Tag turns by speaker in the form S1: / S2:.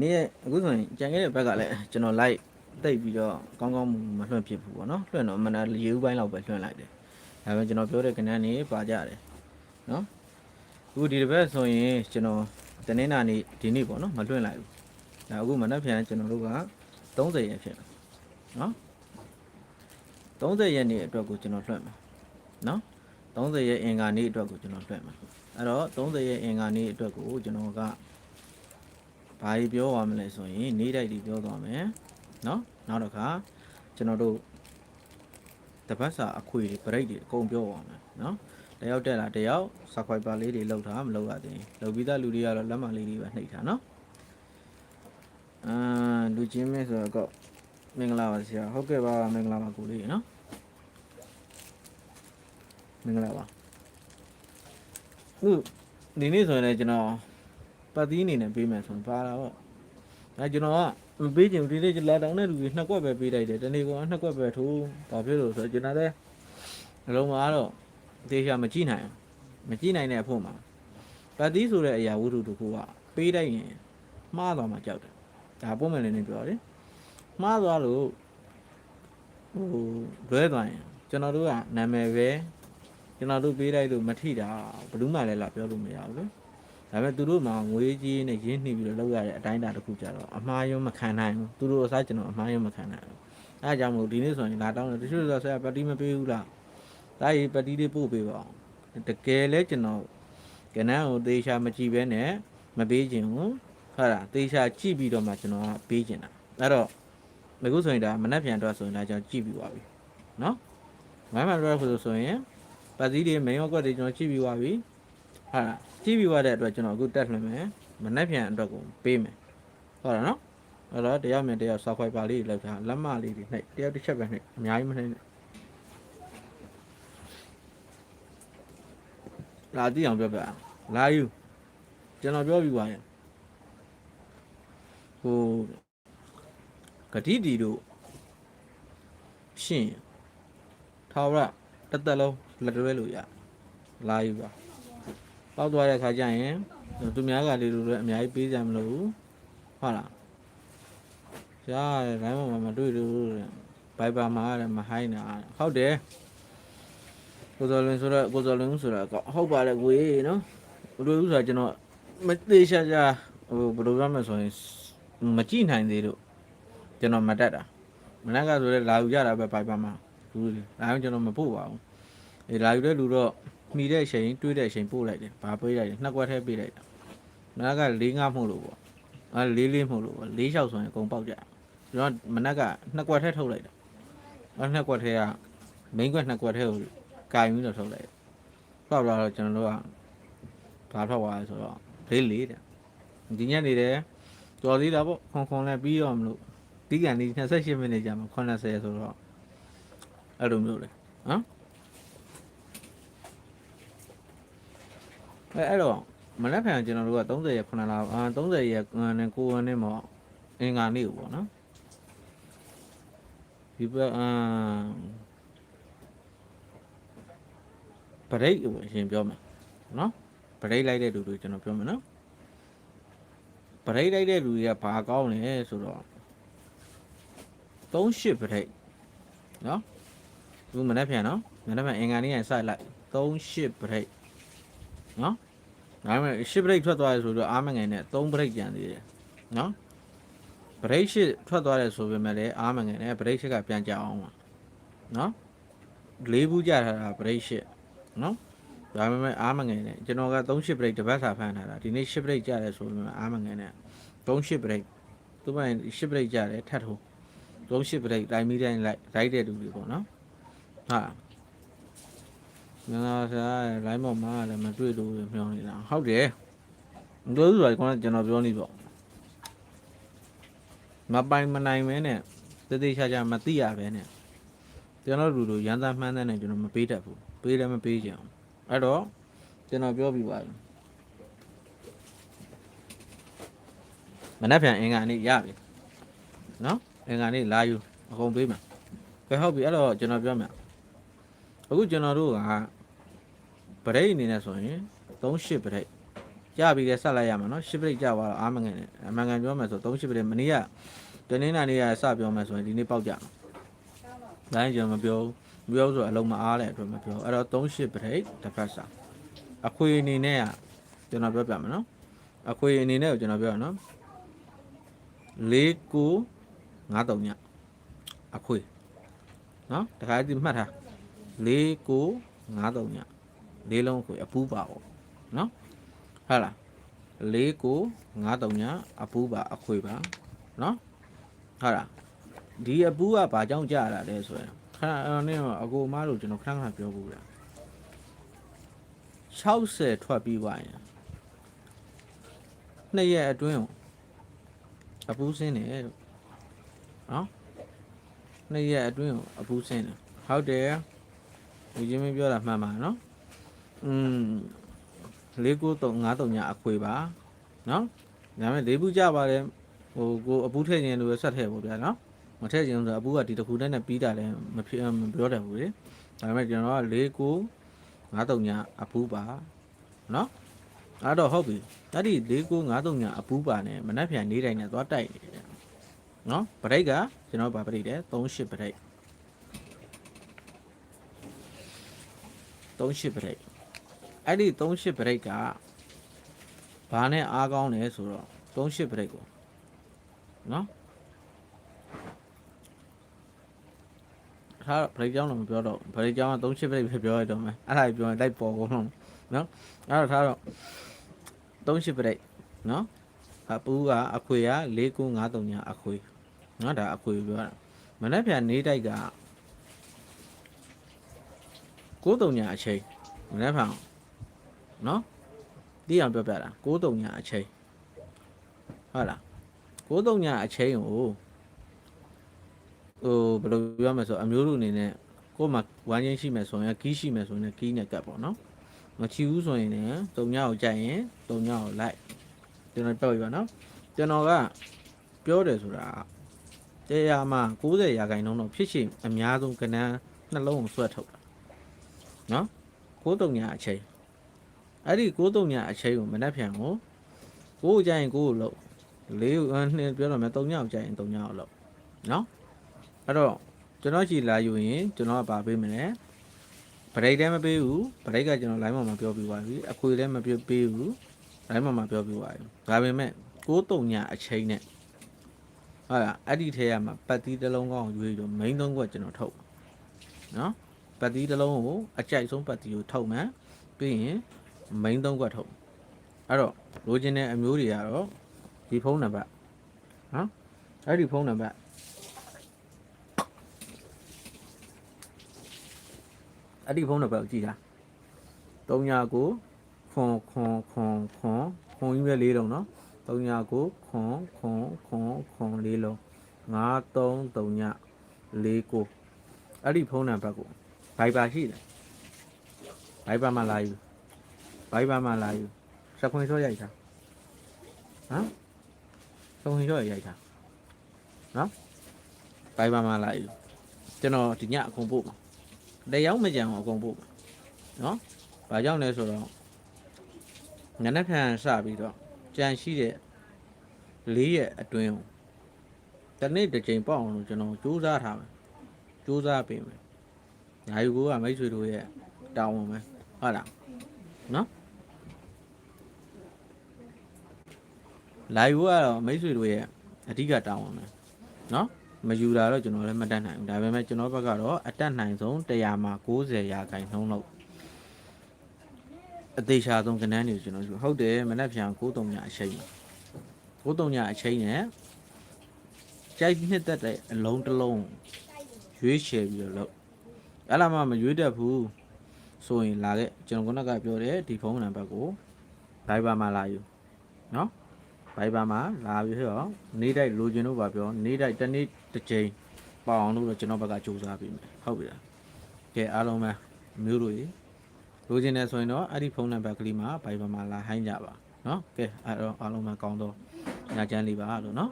S1: နေ့အခုဆိုရင်ကြံခဲ့တဲ့ဘက်ကလည်းကျွန်တော် live တိတ်ပြီးတော့ကောင်းကောင်းမလွှင့်ဖြစ်ဘူးပေါ့နော်လွှင့်တော့မနရေဦးပိုင်းလောက်ပဲလွှင့်လိုက်တယ်ဒါပေမဲ့ကျွန်တော်ပြောတဲ့ကဏ္ဍနေပါကြတယ်နော်အခုဒီတစ်ပတ်ဆိုရင်ကျွန်တော်တနင်္လာနေ့ဒီနေ့ပေါ့နော်မလွှင့်လိုက်ဘူးဒါအခုမနက်ဖြန်ကျွန်တော်တို့က30ရက်ဖြစ်တယ်နော်30ရက်နေ့အတွက်ကိုကျွန်တော်လွှင့်မှာနော်30ရက်အင်္ဂါနေ့အတွက်ကိုကျွန်တော်လွှင့်မှာအဲ့တော့30ရက်အင်္ဂါနေ့အတွက်ကိုကျွန်တော်က ဘာကြီးပြောရမလဲဆိုရင်နေတိုက်ကြီးပြောသွားမယ်เนาะနောက်တစ်ခါကျွန်တော်တို့တပတ်စာအခွေတွေ break တွေအကုန်ပြောပါမယ်เนาะတယောက်တက်လာတယောက် subscriber လေးတွေလောက်တာမလောက်ရသေးဘူးလောက်ပြီးသားလူတွေကတော့လက်မလေးတွေပဲနှိပ်တာเนาะအာလူချင်းမင်းဆိုတော့မင်္ဂလာပါဆရာဟုတ်ကဲ့ပါမင်္ဂလာပါကိုလေးเนาะမင်္ဂလာပါခုဒီနေ့ဆိုရင်လည်းကျွန်တော် ပတ်သီးအနေနဲ့ပေးမယ်ဆိုရင်ပါတာပေါ့အဲကျွန်တော်ကမပေးချင်ဘူးဒီနေ့လာတောင်းတဲ့လူတွေနှစ်ကွက်ပဲပေးလိုက်တယ်တနေ့ကနှစ်ကွက်ပဲထိုးဘာဖြစ်လို့ဆိုတော့ကျွန်တော်လည်းနှလုံးမှာတော့တေချာမကြည့်နိုင်ဘူးမကြည့်နိုင်တဲ့အဖို့မှာပတ်သီးဆိုတဲ့အရာဝတ္ထုတစ်ခုကပေးလိုက်ရင်မှားသွားမှကြောက်တယ်ဒါပုံမှန်လေးနေပြောတယ်မှားသွားလို့ဟိုလွဲသွားရင်ကျွန်တော်တို့ကနာမည်ပဲကျွန်တော်တို့ပေးလိုက်လို့မထိတာဘယ်သူမှလည်းလာပြောလို့မရဘူးလေ ဒါပေမဲ့သူတို့မှငွေကြီးနဲ့ရင်းနှီးပြီးတော့လောက်ရတဲ့အတိုင်းအတာတစ်ခုကြတော့အမှားယွင်းမခံနိုင်ဘူးသူတို့အစားကျွန်တော်အမှားယွင်းမခံနိုင်ဘူးအဲအကြောင့်မို့ဒီနေ့ဆိုရင်လာတောင်းတယ်တချို့ဆိုဆရာပတ်တီးမပေးဘူးလားဒါကြီးပတ်တီးလေးပို့ပေးပါအောင်တကယ်လဲကျွန်တော်ကနန်းကိုသေချာမကြည့်ပဲနဲ့မပေးခြင်းဘူးဟုတ်လားသေချာကြည့်ပြီးတော့မှကျွန်တော်ကပေးခြင်းတာအဲ့တော့အခုဆိုရင်ဒါမနှက်ပြန်တော့ဆိုရင်ဒါကျွန်တော်ကြည့်ပြီးသွားပြီနော်မမှန်တော့ဆိုဆိုရင်ပတ်တီးတွေမင်းရောကွက်တွေကျွန်တော်ကြည့်ပြီးသွားပြီ ဟုတ်လားကြည့်ပြီးွားတဲ့အတွက်ကျွန်တော်အခုတက်လွှင့်မယ်မနှက်ပြန်အတွက်ကိုပေးမယ်ဟုတ်လားနော်အဲ့တော့တရားမြန်တရား software ပါလေးတွေလောက်ထားလက်မလေးတွေနှိပ်တရားတစ်ချက်ပဲနှိပ်အများကြီးမနှိပ်နဲ့လာကြည့်အောင်ပြောပြအောင်လာယူကျွန်တော်ပြောပြီးွားရင်ဟိုဂတိတီတို့ရှင်ထာဝရတစ်သက်လုံးလက်တွဲလို့ရလာယူပါ ပောက်သွားတဲ့ခါကျရင်သူများကလေးလိုလည်းအများကြီးပေးကြမလို့ဘူးဟုတ်လားရှားတယ်တိုင်းမှာမတွေ့လို့တဲ့ဘိုက်ပါမှာတဲ့မဟိုင်းတာဟုတ်တယ်ကိုစော်လင်းဆိုတော့ကိုစော်လင်းဆိုတော့ဟုတ်ပါတယ်ကိုကြီးနော်ဘယ်လိုဥစားကျွန်တော်မသေးချာချာဟိုဘယ်လိုပြောမလဲဆိုရင်မကြည့်နိုင်သေးလို့ကျွန်တော်မတက်တာမနက်ကဆိုတော့လာယူကြတာပဲဘိုက်ပါမှာလူတွေလာရင်ကျွန်တော်မပို့ပါဘူးအေးလာယူတဲ့လူတော့ မိတဲ့အချိန်တွေးတဲ့အချိန်ပို့လိုက်တယ်ဘာပေးလိုက်လဲနှစ်ကွက်ထဲပေးလိုက်တာမနက်က၄၅မှုလို့ပေါ့အဲ၄၄မှုလို့ပေါ့၄လျှောက်ဆိုရင်အကုန်ပေါက်ကြကျွန်တော်မနက်ကနှစ်ကွက်ထဲထုတ်လိုက်တာအဲနှစ်ကွက်ထဲကမိန်းကွက်နှစ်ကွက်ထဲကိုကင်ပြီးတော့ထုတ်လိုက်ပေါက်လာတော့ကျွန်တော်တို့ကဘာထွက်သွားလဲဆိုတော့လေးလေးတဲ့ဒီညနေတယ်တော်သေးတာပေါ့ခွန်ခွန်လည်းပြီးတော့မလို့ဒီကန်ဒီ28မိနစ်ကြာမှ80ဆိုတော့အဲ့လိုမျိုးလေဟမ် အဲအဲ့တော့မနက်ဖြန်ကျွန်တော်တို့က30ရက်9လအာ30ရက်နဲ့9ရက်နဲ့ပေါ့အင်္ဂါနေ့ကိုပေါ့နော်ဒီဘက်အာပရိတ်ကိုအရင်ပြောမယ်နော်ပရိတ်လိုက်တဲ့လူတွေကျွန်တော်ပြောမယ်နော်ပရိတ်လိုက်တဲ့လူတွေကဘာကောင်းလဲဆိုတော့38ပရိတ်နော်ဒီမနက်ဖြန်နော်မနက်ဖြန်အင်္ဂါနေ့ရင်စိုက်လိုက်38ပရိတ် နော်ဒါပေမဲ့10 break ထွက်သွားရဆိုတော့အားမငယ်နဲ့3 break ကျန်သေးတယ်နော် break 10ထွက်သွားတယ်ဆိုပေမဲ့လည်းအားမငယ်နဲ့ break 10ကပြန်ကြအောင်ပါနော်လေးဘူးကြထားတာ break 10နော်ဒါပေမဲ့အားမငယ်နဲ့ကျွန်တော်က38 break တစ်ပတ်စာဖမ်းထားတာဒီနေ့10 break ကြတယ်ဆိုပေမဲ့အားမငယ်နဲ့38 break သူမှ10 break ကြတယ်ထပ်ထိုး38 break တိုင်းမီတိုင်းလိုက်လိုက်တဲ့လူတွေပေါ့နော်ဟာ ငါဆရာလိုင်းပေါ်မှာလည်းမတွေ့လို့မျောနေတာဟုတ်တယ်တို့ဆိုတာကကျွန်တော်ပြောနေပေါ့မပိုင်မနိုင်မဲနဲ့တသေးချာချာမသိရပဲနဲ့ကျွန်တော်လူတို့ရန်သားမှန်းတဲ့နဲ့ကျွန်တော်မပေးတတ်ဘူးပေးလည်းမပေးကြအောင်အဲ့တော့ကျွန်တော်ပြောပြပါမယ်မနက်ဖြန်အင်္ဂါနေ့ရပြီနော်အင်္ဂါနေ့လာယူအကုန်ပေးမယ်ကဲဟုတ်ပြီအဲ့တော့ကျွန်တော်ပြောမယ်အခုကျွန်တော်တို့က ပရိတ်အနေနဲ့ဆိုရင်38ပရိတ်ကြပြီးလဲဆက်လိုက်ရမှာနော်ရှစ်ပရိတ်ကြသွားတော့အားမငယ်နဲ့အမှန်ကန်ပြောမယ်ဆို3ရှစ်ပရိတ်မနေ့ကတနင်္လာနေ့ကစပြောမယ်ဆိုရင်ဒီနေ့ပေါက်ကြမှာဒါရင်ကျွန်တော်မပြောဘူးမပြောဘူးဆိုတော့အလုံးမအားတဲ့အတွက်မပြောဘူးအဲ့တော့3ရှစ်ပရိတ်တစ်ဖက်စာအခွေအနေနဲ့ကကျွန်တော်ပြောပြမယ်နော်အခွေအနေနဲ့ကိုကျွန်တော်ပြောရနော်၄ကို9 3ညအခွေနော်တခါဒီမှတ်ထား၄ကို9 3ည လေးလုံးအခွေအပူးပါပေါ့နော်ဟုတ်လား၄ကို9 3ညအပူးပါအခွေပါနော်ဟုတ်လားဒီအပူးကဘာကြောင့်ကြာတာလဲဆိုရင်ခဏအဲ့နဲ့အကိုအမားတို့ကျွန်တော်ခဏခဏပြောဘူးလား60ထွက်ပြီးသွားရင်နှစ်ရက်အတွင်းကိုအပူးစင်းတယ်လို့နော်နှစ်ရက်အတွင်းကိုအပူးစင်းတယ်ဟုတ်တယ်ဒီချင်းမင်းပြောတာမှန်ပါနော် อืม4935ညအခွေပါနော်ဒါပေမဲ့လေးဘူးကြပါတယ်ဟိုကိုအပူးထည့်ခြင်းလို့ဆက်ထည့်ပေါ့ဗျာနော်မထည့်ခြင်းဆိုတော့အပူးကဒီတစ်ခုတည်းနဲ့ပြီးတာလည်းမဖြစ်မပြောတယ်ဘူးလေဒါပေမဲ့ကျွန်တော်က4953ညအပူးပါနော်အဲ့တော့ဟုတ်ပြီအဲ့ဒီ4953ညအပူးပါနဲ့မနှက်ဖြန်နေတိုင်းနဲ့သွားတိုက်နေတယ်နော်ပရိတ်ကကျွန်တော်ဗာပရိတ်တယ်38ပရိတ်38ပရိတ် အဲ့ဒီ38ပရိတ်ကဘာနဲ့အားကောင်းလဲဆိုတော့38ပရိတ်ကိုနော်ထားဗရိတ်ကြောင်းတော့မပြောတော့ဗရိတ်ကြောင်းက38ပရိတ်ပဲပြောရတော့မယ်အဲ့ဒါပြောရင်လိုက်ပေါ်ကုန်တော့နော်အဲ့တော့ထားတော့38ပရိတ်နော်အပူးကအခွေက4953ညအခွေနော်ဒါအခွေပြောတာမနေ့ပြန်နေတိုက်က93ညအချိန်မနေ့ပြန် နော်ဒီအောင်ပြောပြတာ93ညအချိန်ဟုတ်လား93ညအချိန်ကိုဟိုဘယ်လိုပြောမလဲဆိုအမျိုးလူအနေနဲ့ကို့မှာဝမ်းချင်းရှိမယ်ဆိုရင်ကီးရှိမယ်ဆိုရင်ကီးနဲ့ကတ်ပေါ့နော်မချီဘူးဆိုရင်လည်းတုံညကိုကြိုက်ရင်တုံညကိုလိုက်ကျွန်တော်ပြောပြပါနော်ကျွန်တော်ကပြောတယ်ဆိုတာတရားမှာ90ရာခိုင်နှုန်းတော့ဖြစ်ရှိအများဆုံးကဏ္ဍနှလုံးကိုဆွဲထုတ်တာနော်93ညအချိန် အဲ့ဒီ93ညအချိန်ကိုမနှက်ဖြန်ကိုကိုကိုကြိုက်ရင်ကိုကိုလို့လေးကိုနှစ်ပြောတော့မယ်3ညကိုကြိုက်ရင်3ညကိုလို့နော်အဲ့တော့ကျွန်တော်ကြည်လာယူရင်ကျွန်တော်ကပါပေးမယ်ဗရိတ်လည်းမပေးဘူးဗရိတ်ကကျွန်တော် line မှာမပြောပြပါဘူးအခွေလည်းမပြောပေးဘူး line မှာမပြောပြပါဘူးဒါပေမဲ့6တုံညအချိန်နဲ့ဟုတ်လားအဲ့ဒီထဲကမှာပတ်တီးတစ်လုံးကောင်းရွေးတော့ main သုံးခွက်ကျွန်တော်ထုတ်နော်ပတ်တီးတစ်လုံးကိုအကြိုက်ဆုံးပတ်တီးကိုထုတ်မှပြီးရင် main သုံးခွက်ထုတ်အဲ့တော့လိုချင်တဲ့အမျိုးတွေကတော့ဒီဖုန်းနံပါတ်နော်အဲ့ဒီဖုန်းနံပါတ်အဲ့ဒီဖုန်းနံပါတ်ကိုကြည့်တာ39ခွန်ခွန်ခွန်ခွန်ခွန်ကြီးပဲလေးလုံးနော်39ခွန်ခွန်ခွန်ခွန်လေးလုံး9339 49အဲ့ဒီဖုန်းနံပါတ်ကို Viber ရှိတယ် Viber မှာလာယူ Viber မှာလာယူစခွင်စောရိုက်တာဟမ်စခွင်စောရိုက်တာနော် Viber မှာလာယူကျွန်တော်ဒီညအကုန်ပို့မှာတရားမကြံအောင်အကုန်ပို့မှာနော်ဘာကြောင့်လဲဆိုတော့ညနေခန့်စပြီးတော့ကြံရှိတဲ့လေးရဲ့အတွင်းကိုတနေ့တစ်ချိန်ပေါ့အောင်လို့ကျွန်တော်စူးစမ်းထားမယ်စူးစမ်းပေးမယ်ညာယူကိုကမိတ်ဆွေတို့ရဲ့တောင်းဝင်မယ်ဟုတ်လားနော် လာယူကတော့မိတ်ဆွေတို့ရဲ့အဓိကတောင်းဝင်မယ်နော်မယူတာတော့ကျွန်တော်လည်းမတတ်နိုင်ဘူးဒါပေမဲ့ကျွန်တော်ဘက်ကတော့အတက်နိုင်ဆုံး100မှာ90ရာခိုင်နှုန်းလောက်အသေးချာဆုံးကဏ္ဍနေကျွန်တော်ယူဟုတ်တယ်မနေ့ပြန်93ညအချိန်93ညအချိန်နဲ့ကြိုက်နှစ်သက်တဲ့အလုံးတစ်လုံးရွေးချယ်ပြီးတော့လုပ်အဲ့လာမှမရွေးတတ်ဘူးဆိုရင်လာခဲ့ကျွန်တော်ကကပြောတယ်ဒီဖုန်းနံပါတ်ကို Viber မှာလာယူနော် Viber မှာလာပြီးတော့နေ့တိုင်းလိုချင်လို့ပါပြောနေ့တိုင်းတစ်နေ့တစ်ချိန်ပေါအောင်လို့တော့ကျွန်တော်ဘက်ကစူးစမ်းပေးမယ်ဟုတ်ပြီလားကဲအားလုံးပဲမျိုးတို့ရေလိုချင်တယ်ဆိုရင်တော့အဲ့ဒီဖုန်းနံပါတ်ကလေးမှာ Viber မှာလာဟိုင်းကြပါနော်ကဲအဲ့တော့အားလုံးပဲကောင်းတော့ညချမ်းလေးပါလို့နော်